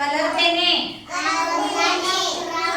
Colour देणे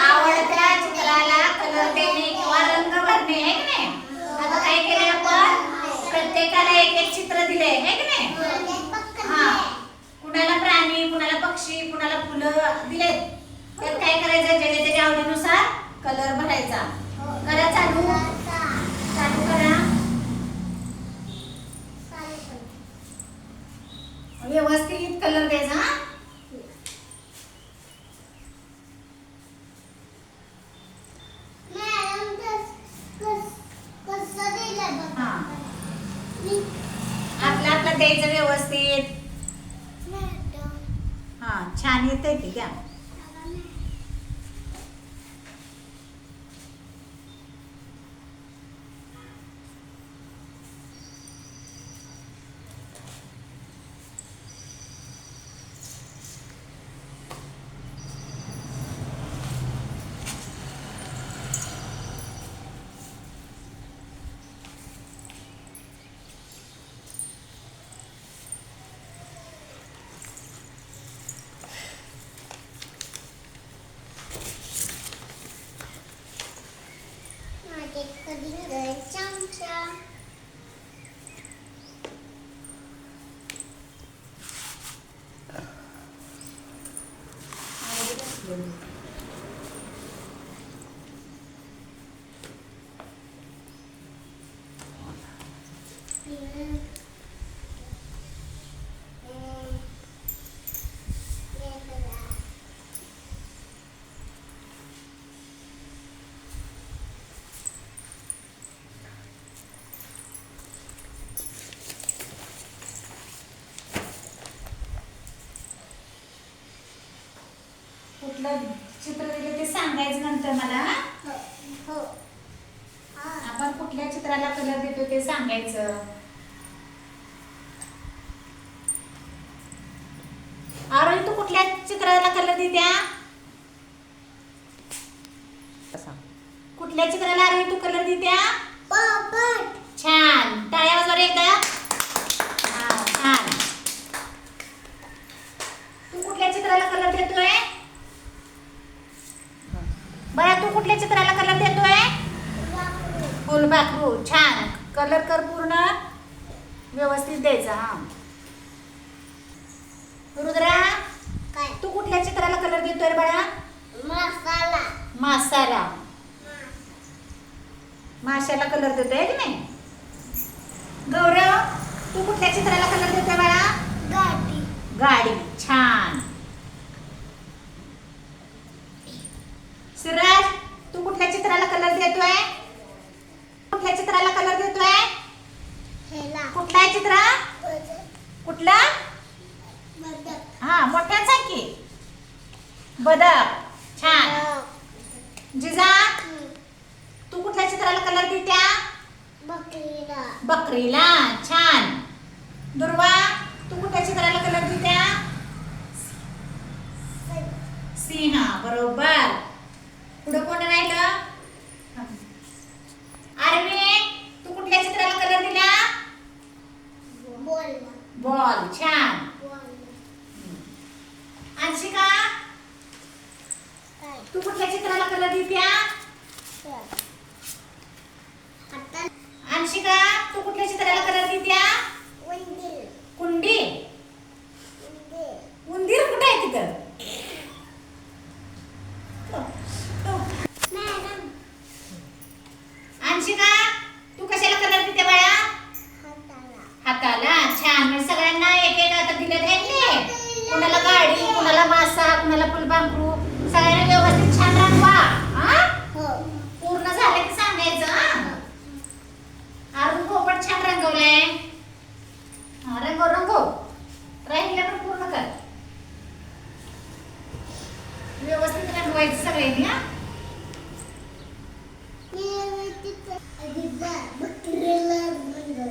आवडत्या चित्राला कलर देणे किंवा रंग भरणे आहे की नाही? आता काय केलंय आपण? प्रत्येकाला एक एक चित्र दिले आहे की नाही? हा. कुणाला प्राणी कुणाला पक्षी कुणाला फुलं दिलेत? त्यात काय करायचं? ज्याच्या त्याच्या आवडीनुसार कलर भरायचा. करा चालू. चालू करा. व्यवस्थित कलर द्यायचा हा हा आपलं आपलं द्यायचं व्यवस्थित हा छान கேட்குறீங்க कुठलं चित्र दिले ते सांगायचं नंतर मला हो? आपण कुठल्या चित्राला कलर देतो ते सांगायचं. आरोही तू कुठल्या चित्राला कलर देत्या? कुठल्या चित्राला आरोही तू कलर देत्या? पोपट छान टाळ्या वाजवा एकदा हा, छान तू कुठल्या चित्राला कलर देतोय बया तू कुठल्या चित्राला कलर देतोय फुलपाखरू छान कलर कर पूर्ण व्यवस्थित द्यायचा हा. रुद्रा काय? तू कुठल्या चित्राला कलर देतोय बाळा? मसाला. मासाला. माशाला कलर देतोय की नाही? गौरव तू कुठल्या चित्राला कलर देतोय बाळा? गाडी. गाडी छान सिराज तू कुठल्या चित्राला कलर देतोय कुठल्या चित्राला कलर देतोय हेला कुठला आहे चित्र कुठला बदक हा मोठ्या सांग की बदक छान. जिजा तू कुठल्या चित्राला कलर देत्या? बकरीला. बकरीला. छान. दुर्वा तू कुठल्या चित्राला कलर देत्या? सिंह बरोबर. पुढे कोण राहिलं आरवी तू कुठल्या चित्राला कलर दिला बोल बॉल छान अंशिका काय तू कुठल्या चित्राला कलर देत्या आता अंशिका तू कुठल्या चित्राला कलर देत्या उंदीर कुंडी उंदीर उंदीर कुठे आहे तिथं मॅडम अंशिका तू कशाला कलर देते बाळा हाताला हाताला छान म्हणजे सगळ्यांना एक एक आता दिलं आहे कुणाला गाडी कुणाला मासा कुणाला फुलबांकरू सगळ्यांना व्यवस्थित छान रंगवा हा हो पूर्ण झालं की सांगायचं हा अरुण पोपट छान रंगवलंय हा, रंगव रंगव राहिलं पण पूर्ण कर व्यवस्थित रंगवायचं सगळ्यांनी हा बकरीला रंगव हा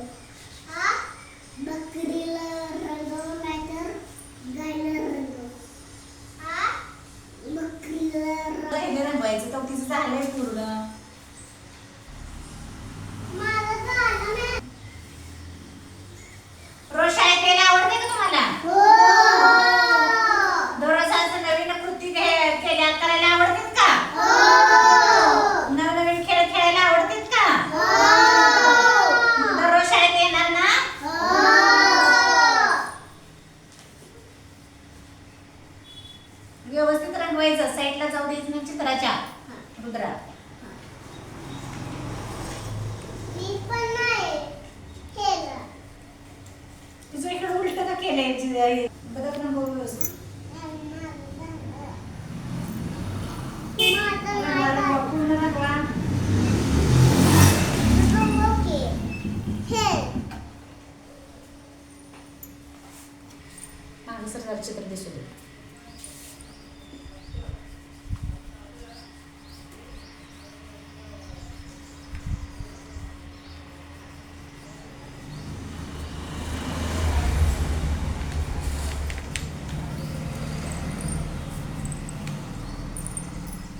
रंगवा. ओके हे मागं सर चित्र दिसू दे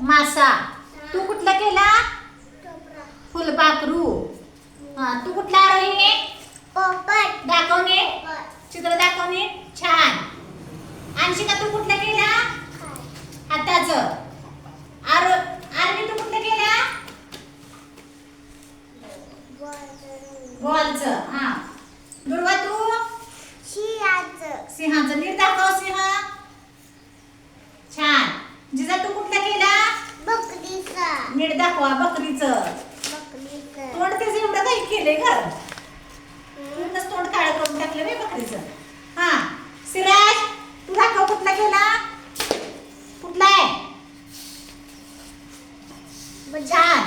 मासा. तू कुठलं केला? फुलपाखरू हा तू कुठला आरोही दाखवणे. चित्र दाखवणे. छान. अंशिका तू कुठलं केला? हाताचं आरो आरवी तू कुठलं केला बॉलचं हा दुर्वा तू शियाचं सिंहाचं नीट दाखव सिंह छान जिजा तू कुठला केला नीट दाखवा बकरीचं. तोंड त्याचं एवढं काही केलंय घर पूर्णच तोंड काळं करून टाकलं नाही बकरीचं. हा सिराज तू दाखव कुठला केला? कुठला आहे? छान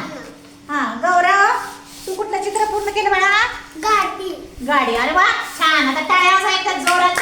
हा गौरव तू कुठलं चित्र पूर्ण केलं बाळा? गाडी. गाडी अरे वा छान. आता टाळ्या एकदा जोरात.